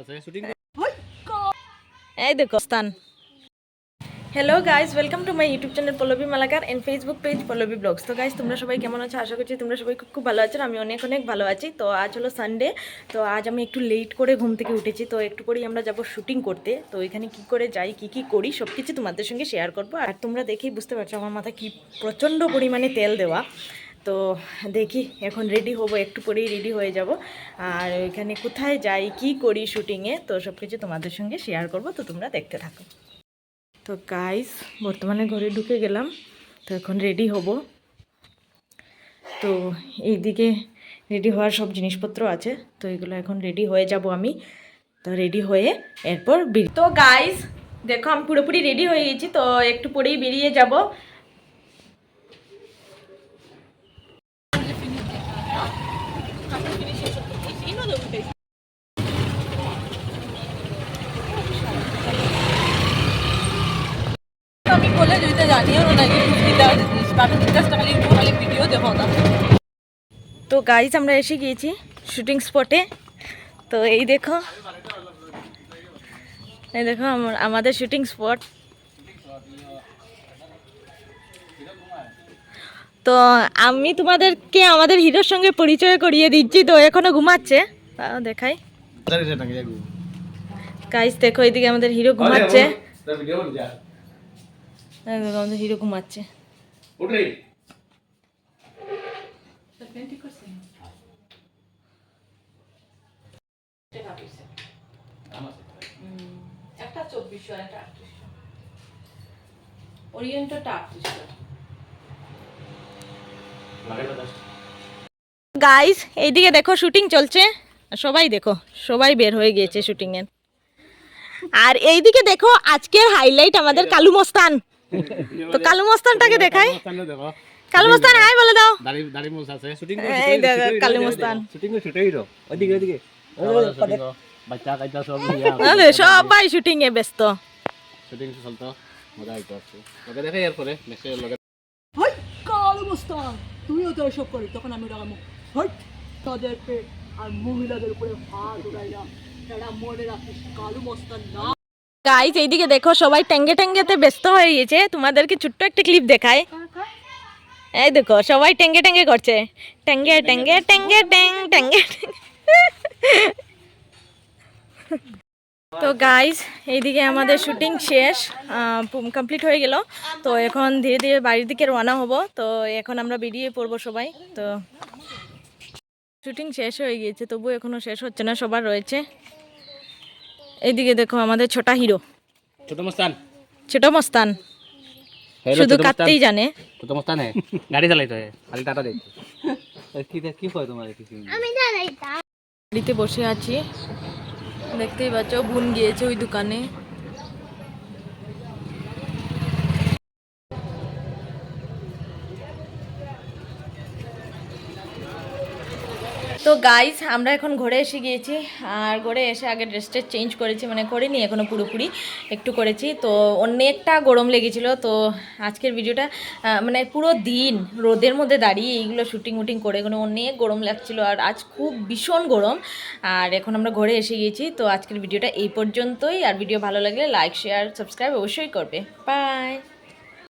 আছে শুটিং এই দেখো স্থান hello guys welcome to my YouTube channel Pallabi Malakar and Facebook page Pallabi vlogs তো গাইজ তোমরা সবাই কেমন আছো? আশা করছি তোমরা সবাই খুব খুব ভালো আছো আমি অনেক অনেক ভালো আছি। তো আজ হলো সানডে তো আজ আমি একটু লেট করে ঘুম থেকে উঠেছি। তো একটু পরেই আমরা যাব শুটিং করতে। তো এখানে কি করে যাই কি কি করি সব কিছু তোমাদের সঙ্গে শেয়ার করব। আর তোমরা দেখেই বুঝতে পারছ আমার মাথায় কি প্রচণ্ড পরিমাণে তেল দেওয়া। তো দেখি, এখন রেডি হব, একটু পরেই রেডি হয়ে যাব। আর এখানে কোথায় যাই, কি করি শুটিংয়ে তো সব কিছু তোমাদের সঙ্গে শেয়ার করব, তো তোমরা দেখতে থাকো। তো গাইস বর্তমানে ঘরে ঢুকে গেলাম, তো এখন রেডি হব। তো এইদিকে রেডি হওয়ার সব জিনিসপত্র আছে, তো এগুলো এখন রেডি হয়ে যাব আমি। তো রেডি হয়ে এরপর তো গাইস দেখো, আমি পুরোপুরি রেডি হয়ে গেছি, তো একটু পরেই বেরিয়ে যাব। আমি হইতে জানিও না কি বারো পঞ্চাশ টাকা লিখব খালি ভিডিও দেখো না। তো গাইস আমরা এসে গিয়েছি শুটিং স্পটে তো এই দেখো। এই দেখো আমার- আমাদের শুটিং স্পট তো আমি তোমাদেরকে আমাদের হিরোর সঙ্গে পরিচয় করিয়ে দিচ্ছি। তো এখনও ঘুমাচ্ছে। তাও দেখাই। গাইস দেখো এদিকে আমাদের হিরো ঘুমাচ্ছে। তার ভিডিও বল যা এই দেখো আমাদের হিরো ঘুমাচ্ছে। একটা চব্বিশশো একটা আটত্রিশশো। ওরিয়েন্টটা আটত্রিশশো। গাইস এইদিকে দেখো শুটিং চলছে। সবাই দেখো সবাই বের হয়ে গিয়েছে শুটিং এর। আর এইদিকে দেখো আজকের হাইলাইট আমাদের কালু মস্তান। তো কালু মস্তানটাকে দেখাই। কালু মস্তান হাই বলে দাও। দাড়ি দাড়ি মুছ আছে। শুটিং এই দেখো কালু মস্তান। শুটিং ছুটেই রো ওদিকে ওদিকে। বাচ্চা কাচ্চা সব আরে, সবাই শুটিং এ ব্যস্ত। শুটিং চলতো। মজা আইতো আছে লগে দেখে এরপরে। নেক্সট লগে হই কালো মস্তান। তুইও তো এসব করিস তখন আমি টাকা হই তাদের পেট আর মহিলাদের উপরে হাত উড়াই না এরা মনে রাখিস কালু মস্তান না গাইস এইদিকে দেখো, সবাই ট্যাঙ্গে ট্যাঙ্গেতে ব্যস্ত হয়ে গেছে তোমাদেরকে ছোট্ট একটা ক্লিপ দেখায় এই দেখো, সবাই ট্যাঙ্গে ট্যাঙ্গে করছে। ট্যাঙ্গে ট্যাঙ্গে ট্যাঙ্গে, ট্যাং ট্যাঙ্গে ট্যাং। তো গাইজ এইদিকে আমাদের শুটিং শেষ কমপ্লিট হয়ে গেল। তো এখন ধীরে ধীরে বাড়ির দিকে রওনা হব। তো এখন আমরা বেরিয়ে পড়ব সবাই। তো শুটিং শেষ হয়ে গিয়েছে তবু এখনও শেষ হচ্ছে না, সবার রয়েছে। এইদিকে দেখো আমাদের ছোটা হিরো। ছোট মস্তান। ছোট মস্তান। শুধু কাটতেই জানে। ছোট মস্তান হে গাড়ি চালাইতো হে খালি টাটা দেই কি কি কয় তোমার কিছু বাড়িতে বসে আছি। দেখতেই পাচ্ছ বোন গিয়েছে ওই দোকানে। তো গাইস আমরা এখন ঘরে এসে গিয়েছি। আর ঘরে এসে আগে ড্রেসটা চেঞ্জ করেছি মানে করিনি এখনও পুরোপুরি একটু করেছি। তো অনেকটা গরম লেগেছিলো, তো আজকের ভিডিওটা মানে পুরো দিন রোদের মধ্যে দাঁড়িয়ে এইগুলো শুটিং উটিং করে কোনো অনেক গরম লাগছিল। আর আজ খুব ভীষণ গরম। আর এখন আমরা ঘরে এসে গিয়েছি, তো আজকের ভিডিওটা এই পর্যন্তই। আর ভিডিও ভালো লাগলে লাইক শেয়ার সাবস্ক্রাইব অবশ্যই করবে। বাই